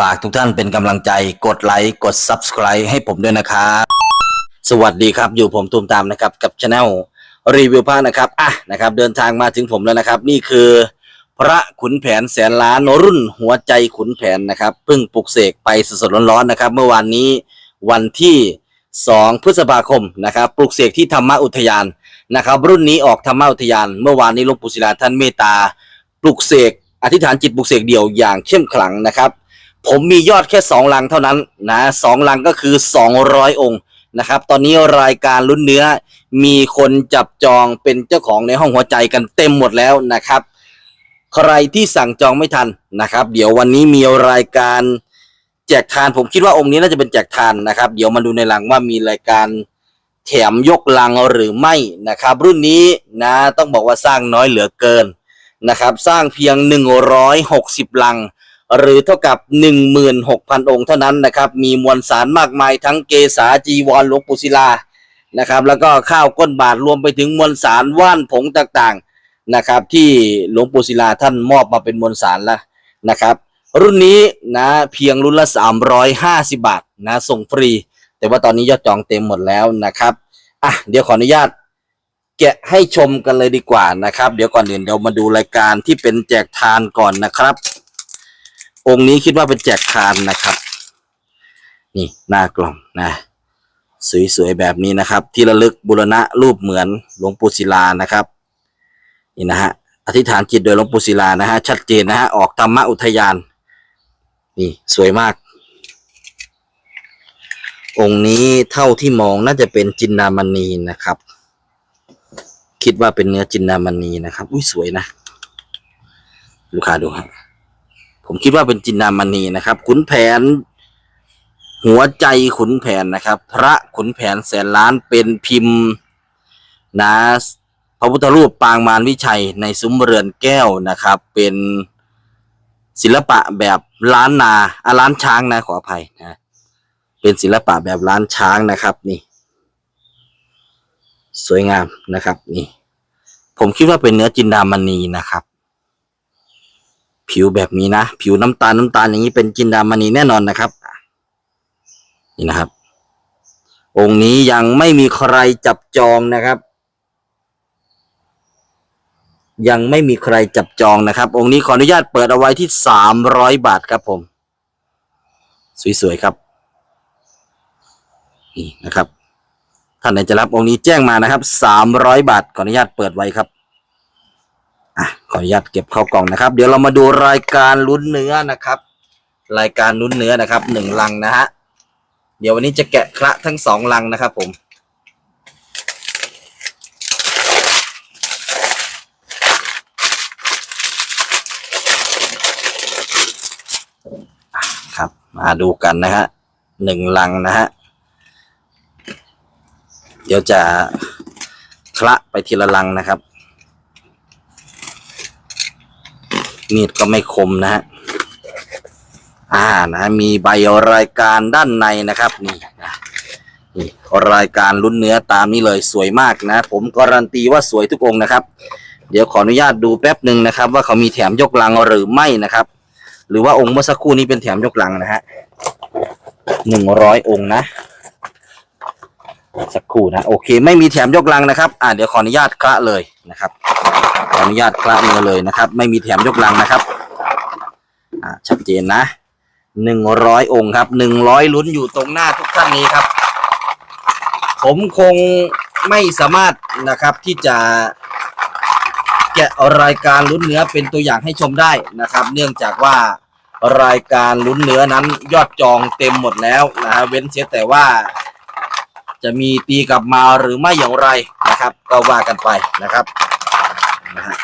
ฝากทุกท่านเป็นกำลังใจกดไลค์กด Subscribe ให้ผมด้วยนะครับสวัสดีครับ อยู่ผมตูมตามนะครับกับช anel รีวิวผ้านะครับอะนะครับเดินทางมาถึงผมแล้วนะครับ นี่คือ พระขุนแผนแสนล้านรุ่นหัวใจขุนแผนนะครับเพิ่งปลุกเสกไปสดๆร้อนๆนะครับ เมื่อวานนี้วันที่ 2 พฤษภาคมนะครับ ปลุกเสกที่ธรรมอุทยานนะครับ รุ่นนี้ออกธรรมอุทยาน เมื่อวานนี้หลวงปู่ศิลาท่านเมตตา ปลุกเสกอธิษฐานจิตปลุกเสกเดี่ยวอย่างเข้มขลังนะครับ ผมมียอดแค่ 2 ลังเท่านั้นนะสองลังก็คือ 200 องค์นะครับ ตอนนี้รายการลุ้นเนื้อ มีคนจับจองเป็นเจ้าของในห้องหัวใจกันเต็มหมดแล้วนะครับ ใครที่สั่งจองไม่ทันนะครับ เดี๋ยววันนี้มีรายการแจกทาน ผมคิดว่าองค์นี้น่าจะเป็นแจกทานนะครับ เดี๋ยวมาดูในลังว่ามีรายการแถมยกลังหรือไม่นะครับ รุ่นนี้นะต้องบอกว่าสร้างน้อยเหลือเกินนะครับ สร้างเพียง 160 ลัง หรือเท่ากับ 16,000 องค์เท่านั้นนะครับ มีมวลสารมากมายทั้งเกษาจีวรหลวงปู่ศิลานะครับ แล้วก็ข้าวก้นบาทรวมไปถึงมวลสารว่านผงต่างๆนะครับ ที่หลวงปู่ศิลาท่านมอบมาเป็นมวลสารแล้วนะครับ รุ่นนี้นะเพียงรุ่นละ 350 บาทนะส่งฟรี แต่ว่าตอนนี้ยอดจองเต็มหมดแล้วนะครับอะเดี๋ยวขออนุญาตแกะให้ชมกันเลยดีกว่านะครับ เดี๋ยวก่อนอื่นเดี๋ยวมาดูรายการที่เป็นแจกทานก่อนนะครับ องค์นี้คิดว่าเป็นแจกทานนะครับ นี่หน้ากล่องนะสวยๆแบบนี้นะครับ ที่ระลึกบุรณะรูปเหมือนหลวงปู่ศิลานะครับ นี่นะฮะอธิษฐานจิตโดยหลวงปู่ศิลานะฮะชัดเจนนะฮะออกธรรมอุทยาน นี่สวยมาก องค์นี้เท่าที่มองน่าจะเป็นจินดามณีนะครับ คิดว่าเป็นเนื้อจินดามณีนะครับ อุ้ยสวยนะ ลูกค้าดูครับ ผมคิดว่าเป็นจินดามณีนะครับ ขุนแผน หัวใจขุนแผนนะครับ พระขุนแผนแสนล้านเป็นพิมพ์นะพระพุทธรูปปางมารวิชัยในซุ้มเรือนแก้วนะครับ เป็นศิลปะแบบล้านนาอะล้านช้างนะขออภัยนะ เป็นศิลปะแบบล้านช้างนะครับนี่ สวยงามนะครับนี่ ผมคิดว่าเป็นเนื้อจินดามณีนะครับ ผิวแบบนี้นะ ผิวน้ำตาลน้ำตาลอย่างนี้เป็นจินดามณีแน่นอนนะครับ นี่นะครับ องค์นี้ยังไม่มีใครจับจองนะครับ ยังไม่มีใครจับจองนะครับ องค์นี้ขออนุญาตเปิดเอาไว้ที่สามร้อยบาทครับผม สวยๆครับ นี่นะครับท่านไหนจะรับองค์นี้แจ้งมานะครับสามร้อยบาทขออนุญาตเปิดไว้ครับ อะขออนุญาตเก็บเข้ากล่องนะครับ เดี๋ยวเรามาดูรายการลุ้นเนื้อนะครับ รายการลุ้นเนื้อนะครับหนึ่งลังนะฮะเดี๋ยววันนี้จะแกะคละทั้งสองลังนะครับผมครับมาดูกันนะฮะหนึ่งลังนะฮะเดี๋ยวจะคละไปทีละลังนะครับ มีดก็ไม่คมนะฮะอ่านะมีใบรายการด้านในนะครับนี่นะนี่รายการลุ้นเนื้อตามนี้เลยสวยมากนะ ผมการันตีว่าสวยทุกองนะครับ เดี๋ยวขออนุญาตดูแป๊บหนึ่งนะครับ ว่าเขามีแถมยกลังหรือไม่นะครับ หรือว่าองค์เมื่อสักครู่นี้เป็นแถมยกลังนะฮะหนึ่งร้อยองค์นะ สักครู่นะ โอเค ไม่มีแถมยกลังนะครับ อ่าเดี๋ยวขออนุญาตคละเลยนะครับ ขออนุญาตคละเนื้อเลยนะครับ ไม่มีแถมยกลังนะครับอ่าชัดเจนนะหนึ่งร้อยองค์ครับหนึ่งร้อยลุ้นอยู่ตรงหน้าทุกท่านนี้ครับ ผมคงไม่สามารถนะครับที่จะแกะรายการลุ้นเนื้อเป็นตัวอย่างให้ชมได้นะครับ เนื่องจากว่ารายการลุ้นเนื้อนั้นยอดจองเต็มหมดแล้วนะฮะเว้นเสียแต่ว่า จะมีตีกลับมาหรือไม่อย่างไรนะครับ ก็ว่ากันไปนะครับ นะฮะ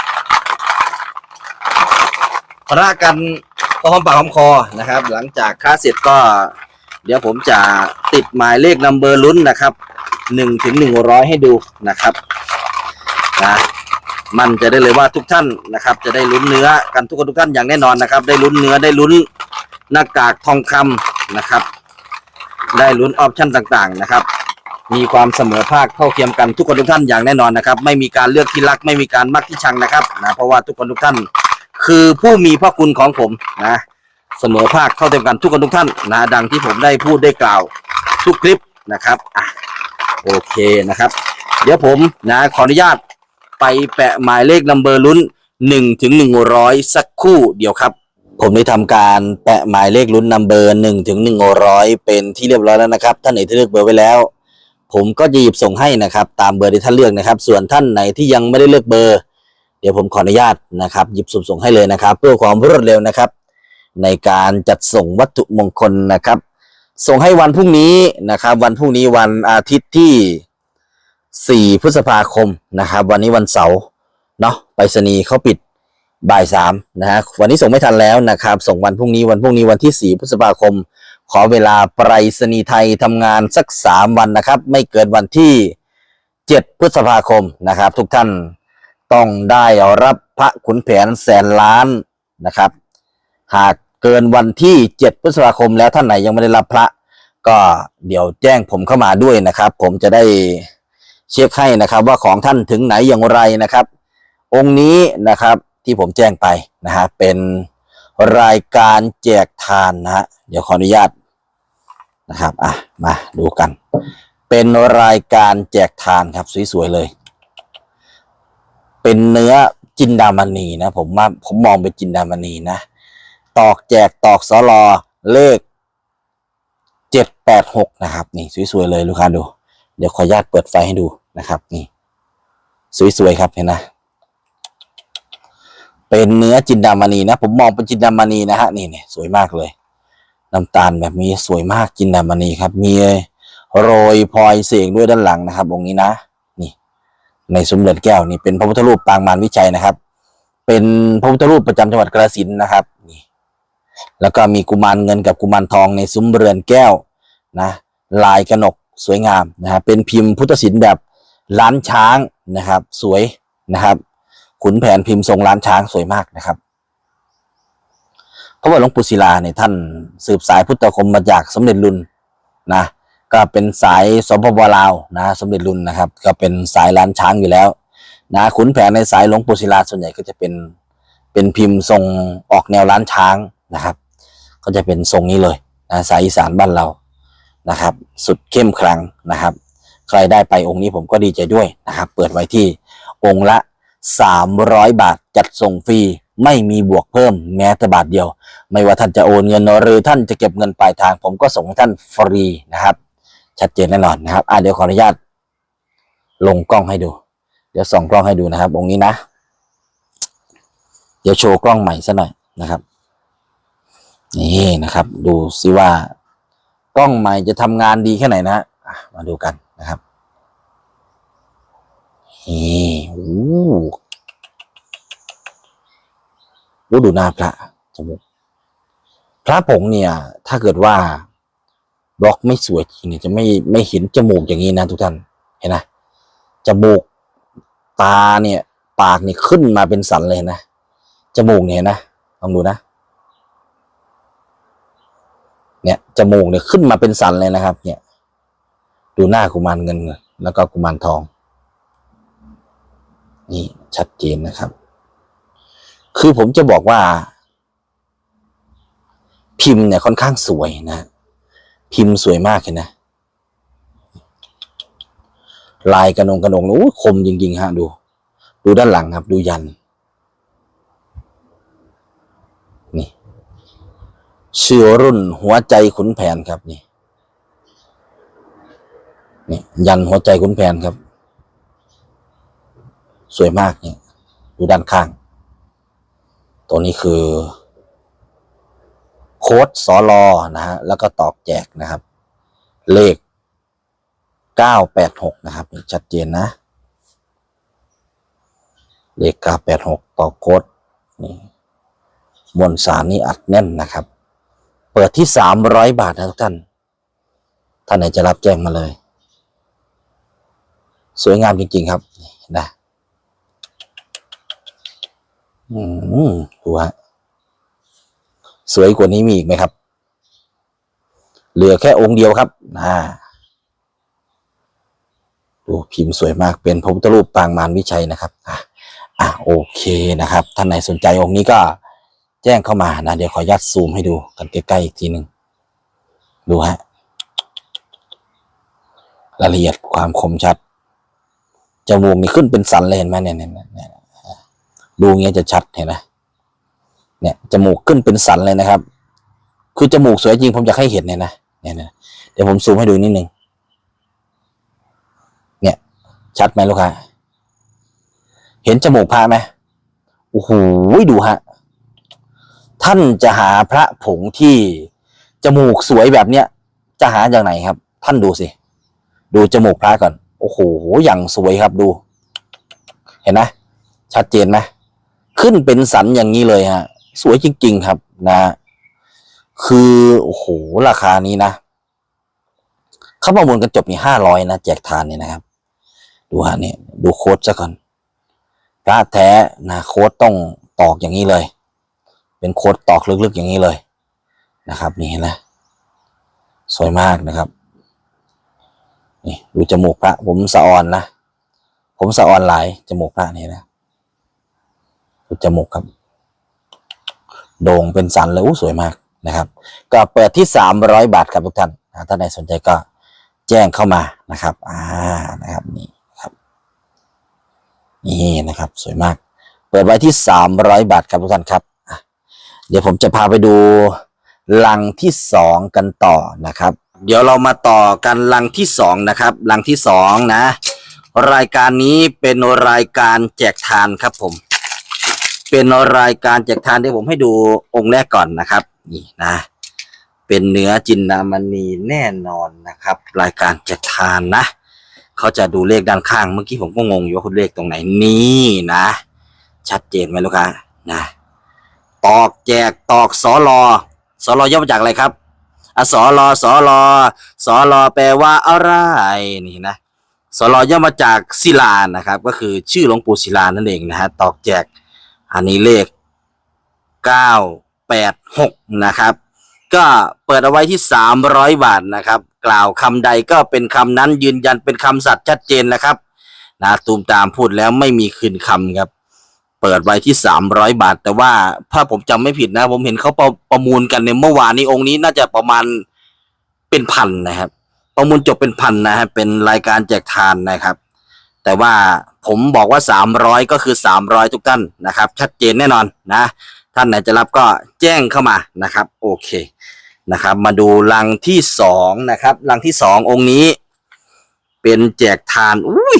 พระกันพอหอมปากหอมคอนะครับ หลังจากค่าเสร็จก็ เดี๋ยวผมจะติดหมายเลขนัมเบอร์ลุ้นนะครับหนึ่งถึงหนึ่งร้อยให้ดูนะครับนะมันจะได้เลยว่าทุกท่านนะครับ จะได้ลุ้นเนื้อกันทุกคนทุกท่านอย่างแน่นอนนะครับ ได้ลุ้นเนื้อได้ลุ้นหน้ากากทองคำนะครับ ได้ลุ้นออปชั่นต่างๆนะครับ มีความเสมอภาคเท่าเทียมกันทุกคนทุกท่านอย่างแน่นอนนะครับ ไม่มีการเลือกที่รักไม่มีการมักที่ชังนะครับนะเพราะว่าทุกคนทุกท่าน คือผู้มีพระคุณของผมนะเสมอภาคเท่าเทียมกันทุกคนทุกท่านนะดังที่ผมได้พูดได้กล่าวทุกคลิปนะครับอะโอเคนะครับ เดี๋ยวผมนะขออนุญาตไปแปะหมายเลขนัมเบอร์ลุ้นหนึ่งถึงหนึ่งร้อยสักคู่เดียวครับ ผมได้ทำการแปะหมายเลขลุ้นนัมเบอร์หนึ่งถึงหนึ่งร้อยเป็นที่เรียบร้อยแล้วนะครับ ท่านไหนที่เลือกเบอร์ไว้แล้ว ผมก็จะหยิบส่งให้นะครับตามเบอร์ที่ท่านเลือกนะครับ ส่วนท่านไหนที่ยังไม่ได้เลือกเบอร์ เดี๋ยวผมขออนุญาตนะครับหยิบสุ่มส่งให้เลยนะครับ เพื่อความรวดเร็วนะครับ ในการจัดส่งวัตถุมงคลนะครับ ส่งให้วันพรุ่งนี้นะครับ วันพรุ่งนี้วันอาทิตย์ที่ 4 พฤษภาคมนะครับ วันนี้วันเสาร์เนาะไปรษณีย์เขาปิดบ่ายสามนะฮะวันนี้ส่งไม่ทันแล้วนะครับ ส่งวันพรุ่งนี้วันพรุ่งนี้วันที่ 4 พฤษภาคม ขอเวลาไปรษณีย์ไทยทำงานสักสามวันนะครับ ไม่เกินวันที่ 7 พฤษภาคมนะครับ ทุกท่านต้องได้รับพระขุนแผนแสนล้านนะครับ หากเกินวันที่ 7 พฤษภาคมแล้วท่านไหนยังไม่ได้รับพระ ก็เดี๋ยวแจ้งผมเข้ามาด้วยนะครับ ผมจะได้เช็คให้นะครับ ว่าของท่านถึงไหนอย่างไรนะครับ องค์นี้นะครับที่ผมแจ้งไปนะฮะเป็น รายการแจกทานนะฮะเดี๋ยวขออนุญาตนะครับอะมาดูกัน เป็นรายการแจกทานครับสวยๆเลย เป็นเนื้อจินดามณีนะผมว่าผมมองเป็นจินดามณีนะ ตอกแจกตอกสลอเลขเจ็ดแปดหกนะครับ นี่สวยๆเลยลูกค้าดู เดี๋ยวขออนุญาตเปิดไฟให้ดูนะครับ นี่ สวยๆครับเห็นนะ เป็นเนื้อจินดามณีนะ ผมมองเป็นจินดามณีนะฮะนี่เนี่ยสวยมากเลยน้ำตาลแบบนี้สวยมากจินดามณีครับ มีโรยพลอยเสกด้วยด้านหลังนะครับองค์นี้นะ นี่ ในสมเด็จแก้วนี่เป็นพระพุทธรูปปางมารวิชัยนะครับ เป็นพระพุทธรูปประจำจังหวัดกระสินนะครับนี่แล้วก็มีกุมารเงินกับกุมารทองในซุ้มเรือนแก้วนะลายกระหนกสวยงามนะครับเป็นพิมพ์พุทธศิลป์แบบล้านช้างนะครับ สวยนะครับ ขุนแผนพิมพ์ทรงล้านช้างสวยมากนะครับเพราะว่าหลวงปู่ศิลาเนี่ยท่านสืบสายพุทธคมมาจากสมเด็จรุ่นนะก็เป็นสายสปปลาวนะสมเด็จรุ่นนะครับ ก็เป็นสายล้านช้างอยู่แล้วนะขุนแผนในสายหลวงปู่ศิลาส่วนใหญ่ก็จะเป็นเป็นพิมพ์ทรงออกแนวล้านช้างนะครับ ก็จะเป็นทรงนี้เลยนะสายอีสานบ้านเรานะครับ สุดเข้มขลังนะครับ ใครได้ไปองค์นี้ผมก็ดีใจด้วยนะครับ เปิดไว้ที่องค์ละ 300 บาทจัดส่งฟรีไม่มีบวกเพิ่มแม้แต่บาทเดียว ไม่ว่าท่านจะโอนเงินหรือท่านจะเก็บเงินปลายทาง ผมก็ส่งให้ท่านฟรีนะครับ ชัดเจนแน่นอนนะครับอะเดี๋ยวขออนุญาต ลงกล้องให้ดู เดี๋ยวส่องกล้องให้ดูนะครับ องค์นี้นะ เดี๋ยวโชว์กล้องใหม่ซะหน่อยนะครับ นี่นะครับ ดูซิว่ากล้องใหม่จะทำงานดีแค่ไหนนะมาดูกันนะครับ นี่โอ้โหโอ้ดูหน้าพระจมูกพระผงเนี่ย ถ้าเกิดว่าบล็อกไม่สวยจริงเนี่ยจะไม่ไม่เห็นจมูกอย่างนี้นะทุกท่านเห็นนะจมูกตาเนี่ย ปากนี่ขึ้นมาเป็นสันเลยนะจมูกเนี่ยนะลองดูนะ เนี่ยจมูกเนี่ยขึ้นมาเป็นสันเลยนะครับ เนี่ย ดูหน้ากุมารเงินแล้วก็กุมารทอง นี่ชัดเจนนะครับ คือผมจะบอกว่า พิมพ์เนี่ยค่อนข้างสวยนะ พิมพ์สวยมากเลยนะ ลายกระนงกระนงโอ้คมจริงๆฮะดู ดูด้านหลังครับ ดูยัน นี่ชื่อรุ่นหัวใจขุนแผนครับนี่นี่ยันหัวใจขุนแผนครับ สวยมากเนี่ยดูด้านข้าง ตัวนี้คือ โค้ดสอลอนะฮะแล้วก็ตอกแจกนะครับ เลขเก้าแปดหกนะครับชัดเจนนะ เลขเก้าแปดหกตอโค้ดนี่มวลสารนี่อัดแน่นนะครับ เปิดที่สามร้อยบาทนะทุกท่าน ท่านไหนจะรับแจ้งมาเลย สวยงามจริง ๆ ครับนี่นะ อืมดูฮะสวยกว่านี้มีอีกไหมครับ เหลือแค่องค์เดียวครับนะดูพิมพ์สวยมากเป็นพระพุทธรูปปางมารวิชัยนะครับ อะอะโอเคนะครับ ท่านไหนสนใจองค์นี้ก็แจ้งเข้ามานะ เดี๋ยวขออนุญาตซูมให้ดูกันใกล้ๆอีกทีหนึ่งดูฮะรายละเอียดความคมชัดจมูกนี่ขึ้นเป็นสันเลยเห็นไหมเนี่ยเนี่ยเนี่ย ดูเงี้ยจะชัดเห็นไหมเนี่ยจมูกขึ้นเป็นสันเลยนะครับ คือจมูกสวยจริงผมอยากให้เห็นเนี่ยนะเนี่ยนะเดี๋ยวผมซูมให้ดูนิดนึงเนี่ยชัดไหมลูกค้าเห็นจมูกพระไหมโอ้โหดูฮะท่านจะหาพระผงที่จมูกสวยแบบเนี้ยจะหาจากไหนครับ ท่านดูสิ ดูจมูกพระก่อน โอ้โหอย่างสวยครับดู เห็นไหมชัดเจนไหม ขึ้นเป็นสันอย่างนี้เลยฮะ สวยจริง ๆ ครับนะ คือโอ้โหราคานี้นะเขาประมูลกันจบนี่ห้าร้อยนะแจกทานเนี่ยนะครับ ดูฮะเนี่ยดูโค้ดซะก่อนพระแท้นะโค้ดต้องตอกอย่างนี้เลย เป็นโค้ดตอกลึกๆอย่างนี้เลยนะครับ นี่เห็นไหมสวยมากนะครับนี่ดูจมูกพระ ผมสะออนนะผมสะออนหลายจมูกพระนี่นะ ดูจมูกครับ โด่งเป็นสันเลยอู้สวยมากนะครับ ก็เปิดที่สามร้อยบาทครับทุกท่านถ้าใครสนใจก็แจ้งเข้ามานะครับ อ่านะครับนี่ครับนี่นะครับ สวยมาก เปิดไว้ที่สามร้อยบาทครับทุกท่านครับเดี๋ยวผมจะพาไปดูลังที่สองกันต่อนะครับ เดี๋ยวเรามาต่อกันลังที่สองนะครับลังที่สองนะ รายการนี้เป็นรายการแจกทานครับผม เป็นรายการแจกทานที่ผมให้ดูองค์แรกก่อนนะครับ นี่นะ เป็นเนื้อจินดามณีแน่นอนนะครับ รายการแจกทานนะเขาจะดูเลขด้านข้างเมื่อกี้ผมก็งงอยู่ว่าคุณเลขตรงไหนนี่นะ ชัดเจนไหมลูกค้านะตอกแจกตอกสอรอสอรอย่อมาจากอะไรครับอสอรอสอรอสอรอแปลว่าอะไรนี่นะสอรอย่อมาจากศิลานะครับ ก็คือชื่อหลวงปู่ศิลานั่นเองนะฮะตอกแจก อันนี้เลขเก้าแปดหกนะครับ ก็เปิดเอาไว้ที่สามร้อยบาทนะครับ กล่าวคำใดก็เป็นคำนั้นยืนยันเป็นคำสัตย์ชัดเจนนะครับนะตูมตามพูดแล้วไม่มีคืนคำครับ เปิดไว้ที่สามร้อยบาท แต่ว่าถ้าผมจำไม่ผิดนะ ผมเห็นเขาประประมูลกันในเมื่อวานนี้องค์นี้น่าจะประมาณเป็นพันนะครับ ประมูลจบเป็นพันนะฮะเป็นรายการแจกทานนะครับ แต่ว่าผมบอกว่าสามร้อยก็คือสามร้อยทุกท่านนะครับ ชัดเจนแน่นอนนะ ท่านไหนจะรับก็แจ้งเข้ามานะครับ โอเคนะครับ มาดูลังที่สองนะครับลังที่สององค์นี้ เป็นแจกทานอุ้ย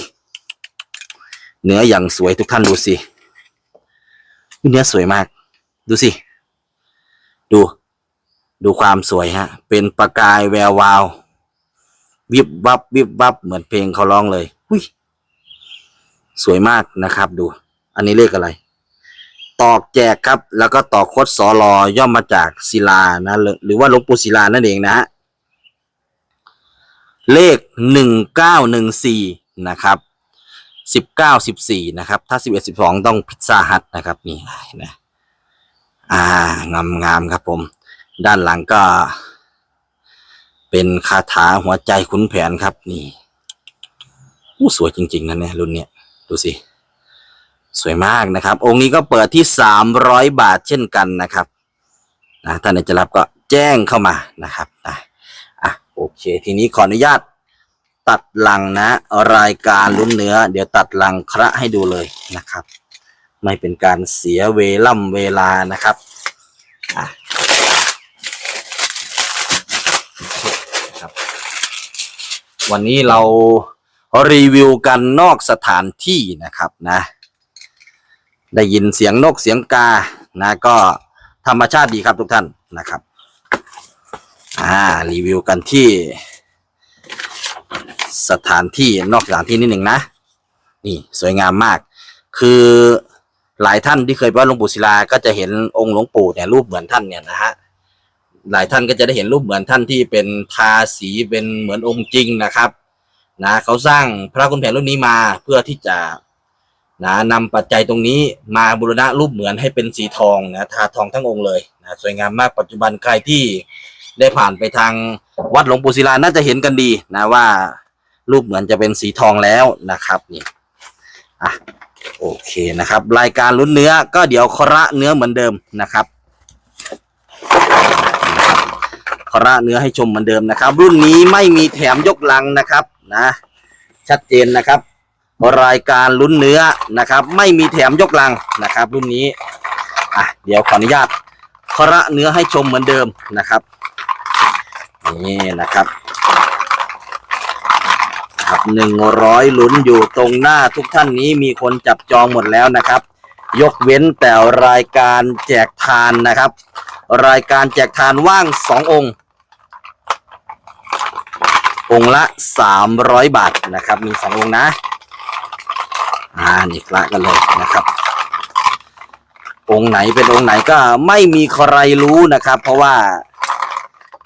เนื้ออย่างสวยทุกท่านดูสิเนื้อสวยมาก ดูสิ ดู ดูความสวยฮะ เป็นประกายแวววาว วิบวับ วิบวับ เหมือนเพลงเขาร้องเลย อุ้ย สวยมากนะครับดู อันนี้เลขอะไร ตอกแจกครับ แล้วก็ตอกคดสอรอย่อมมาจากศิลานะ หรือว่าหลวงปู่ศิลานั่นเองนะฮะเลขหนึ่งเก้าหนึ่งสี่นะครับสิบเก้าสิบสี่นะครับ ถ้าสิบเอ็ดสิบสองต้องพิซซ่าฮัทนะครับนี่นะอ่างามงามๆครับผม ด้านหลังก็ เป็นคาถาหัวใจขุนแผนครับนี่อู้สวยจริง ๆนะเนี่ยรุ่นเนี้ย ดูสิ สวยมากนะครับ องค์นี้ก็เปิดที่สามร้อยบาทเช่นกันนะครับนะท่านไหนจะรับก็แจ้งเข้ามานะครับอะอะโอเค ทีนี้ขออนุญาตตัดลังนะ รายการลุ้นเนื้อ เดี๋ยวตัดลังคระให้ดูเลยนะครับ ไม่เป็นการเสียเวล่ำเวลานะครับอะครับวันนี้เรา รีวิวกันนอกสถานที่นะครับนะได้ยินเสียงนกเสียงกานะก็ธรรมชาติดีครับทุกท่านนะครับอ่ารีวิวกันที่สถานที่นอกสถานที่นิดหนึ่งนะ นี่สวยงามมาก คือหลายท่านที่เคยไปวัดหลวงปู่ศิลาก็จะเห็นองค์หลวงปู่เนี่ยรูปเหมือนท่านเนี่ยนะฮะหลายท่านก็จะได้เห็นรูปเหมือนท่านที่เป็นทาสีเป็นเหมือนองค์จริงนะครับ นะเขาสร้างพระคุณแผนรุ่นนี้มาเพื่อที่จะนะนำปัจจัยตรงนี้มาบูรณะรูปเหมือนให้เป็นสีทองนะทาทองทั้งองค์เลยนะสวยงามมากปัจจุบันใครที่ได้ผ่านไปทางวัดหลวงปู่ศิลาน่าจะเห็นกันดีนะว่ารูปเหมือนจะเป็นสีทองแล้วนะครับนี่อะโอเคนะครับ รายการลุ้นเนื้อก็เดี๋ยวคาะเนื้อเหมือนเดิมนะครับครับพระเนื้อให้ชมเหมือนเดิมนะครับ รุ่นนี้ไม่มีแถมยกลังนะครับ นะ ชัดเจนนะครับ รายการลุ้นเนื้อนะครับ ไม่มีแถมยกลังนะครับ รุ่นนี้อะเดี๋ยวขออนุญาตพระเนื้อให้ชมเหมือนเดิมนะครับนี่นะครับครับหนึ่งร้อยลุ้นอยู่ตรงหน้าทุกท่านนี้มีคนจับจองหมดแล้วนะครับ ยกเว้นแต่รายการแจกทานนะครับ รายการแจกทานว่างสององค์ องค์ละสามร้อยบาทนะครับ มีสององค์นะ อ่านี่ละกันเลยนะครับ องค์ไหนเป็นองค์ไหนก็ไม่มีใครรู้นะครับ เพราะว่า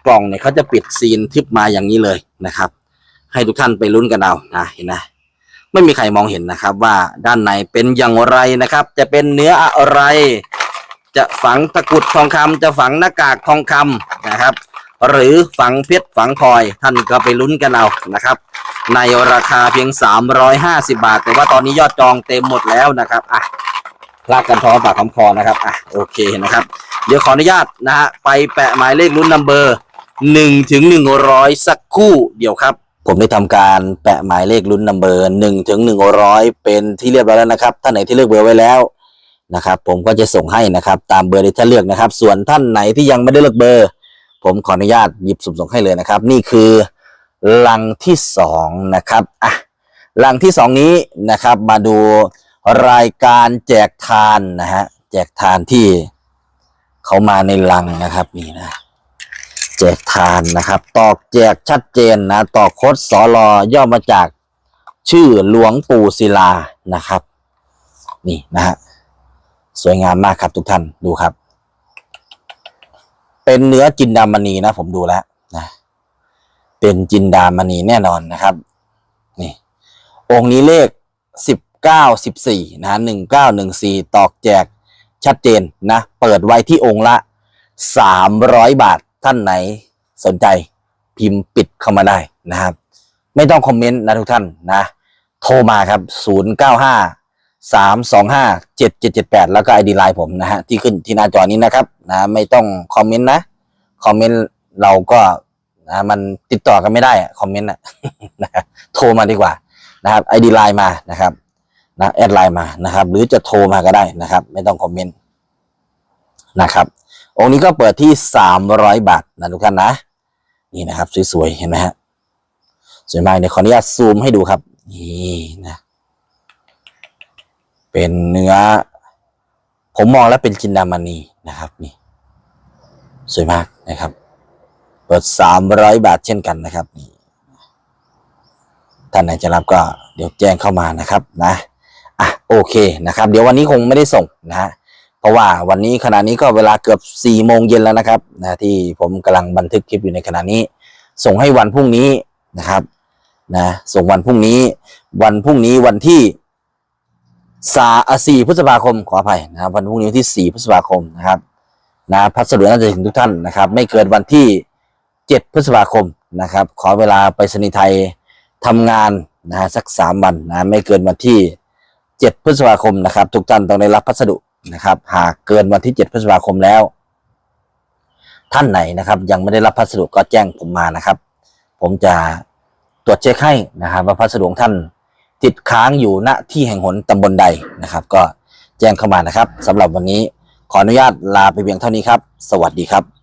กล่องเนี่ยเขาจะปิดซีนทึบมาอย่างนี้เลยนะครับ ให้ทุกท่านไปลุ้นกันเอานะเห็นไหมไม่มีใครมองเห็นนะครับ ว่าด้านในเป็นอย่างไรนะครับ จะเป็นเนื้ออะไร จะฝังตะกุดทองคำจะฝังหน้ากากทองคำนะครับ หรือฝังเพชรฝังพลอย ท่านก็ไปลุ้นกันเอานะครับ ในราคาเพียง 350 บาท แต่ว่าตอนนี้ยอดจองเต็มหมดแล้วนะครับอะลากกันท้อปากคำคอนะครับอะโอเคนะครับ เดี๋ยวขออนุญาตนะฮะไปแปะหมายเลขลุ้นนัมเบอร์หนึ่งถึงหนึ่งร้อยสักคู่เดียวครับผมได้ทำการแปะหมายเลขลุ้นนัมเบอร์หนึ่งถึงหนึ่งร้อยเป็นที่เรียบร้อยแล้วนะครับ ท่านไหนที่เลือกเบอร์ไว้แล้วนะครับ ผมก็จะส่งให้นะครับ ตามเบอร์ที่ท่านเลือกนะครับ ส่วนท่านไหนที่ยังไม่ได้เลือกเบอร์ ผมขออนุญาตหยิบสุ่มส่งให้เลยนะครับ นี่คือลังที่สองนะครับอะลังที่สองนี้นะครับ มาดูรายการแจกทานนะฮะแจกทานที่เขามาในลังนะครับนี่นะ แจกทานนะครับ ตอกแจกชัดเจนนะตอกคดสอลอย่อมาจากชื่อหลวงปู่ศิลานะครับ นี่นะฮะสวยงามมากครับทุกท่านดูครับ เป็นเนื้อจินดามณีนะผมดูแล้วนะเป็นจินดามณีแน่นอนนะครับ นี่ องค์นี้เลขสิบเก้าสิบสี่นะหนึ่งเก้าหนึ่งสี่ตอกแจกชัดเจนนะ เปิดไว้ที่องค์ละสามร้อยบาทท่านไหนสนใจพิมพ์ปิดเข้ามาได้นะครับ ไม่ต้องคอมเมนต์นะทุกท่านนะ โทรมาครับศูนย์เก้าห้า สามสองห้าเจ็ดเจ็ดเจ็ดแปดแล้วก็ไอดีไลน์ผมนะฮะที่ขึ้นที่หน้าจอนี้นะครับนะไม่ต้องคอมเมนต์นะคอมเมนต์เราก็นะมันติดต่อกันไม่ได้คอมเมนต์อะนะโทรมาดีกว่านะครับไอดีไลน์มานะครับนะแอดไลน์มานะครับ หรือจะโทรมาก็ได้นะครับ ไม่ต้องคอมเมนต์นะครับ องค์นี้ก็เปิดที่สามร้อยบาทนะทุกท่านนะ นี่นะครับ สวยๆเห็นไหมฮะสวยมากเดี๋ยวขออนุญาตซูมให้ดูครับนี่นะ เป็นเนื้อ ผมมองแล้วเป็นจินดามณีนะครับนี่ สวยมากนะครับ เปิดสามร้อยบาทเช่นกันนะครับนี่ท่านไหนจะรับก็เดี๋ยวแจ้งเข้ามานะครับนะอะโอเคนะครับ เดี๋ยววันนี้คงไม่ได้ส่งนะฮะเพราะว่าวันนี้ขณะนี้ก็เวลาเกือบสี่โมงเย็นแล้วนะครับนะที่ผมกำลังบันทึกคลิปอยู่ในขณะนี้ ส่งให้วันพรุ่งนี้นะครับนะส่งวันพรุ่งนี้ วันพรุ่งนี้วันที่ สาสี่พฤษภาคมขออภัยนะครับวันพรุ่งนี้วันที่สี่พฤษภาคมนะครับนะพัสดุน่าจะถึงทุกท่านนะครับ ไม่เกินวันที่เจ็ดพฤษภาคมนะครับ ขอเวลาไปรษณีย์ไทยทำงานนะฮะสักสามวันนะไม่เกินวันที่เจ็ดพฤษภาคมนะครับ ทุกท่านต้องได้รับพัสดุนะครับ หากเกินวันที่เจ็ดพฤษภาคมแล้ว ท่านไหนนะครับ ยังไม่ได้รับพัสดุก็แจ้งผมมานะครับ ผมจะตรวจเช็คให้นะครับว่าพัสดุของท่าน ติดค้างอยู่ณที่แห่งหนตำบลใดนะครับ ก็แจ้งเข้ามานะครับสำหรับวันนี้ขออนุญาตลาไปเพียงเท่านี้ครับ สวัสดีครับ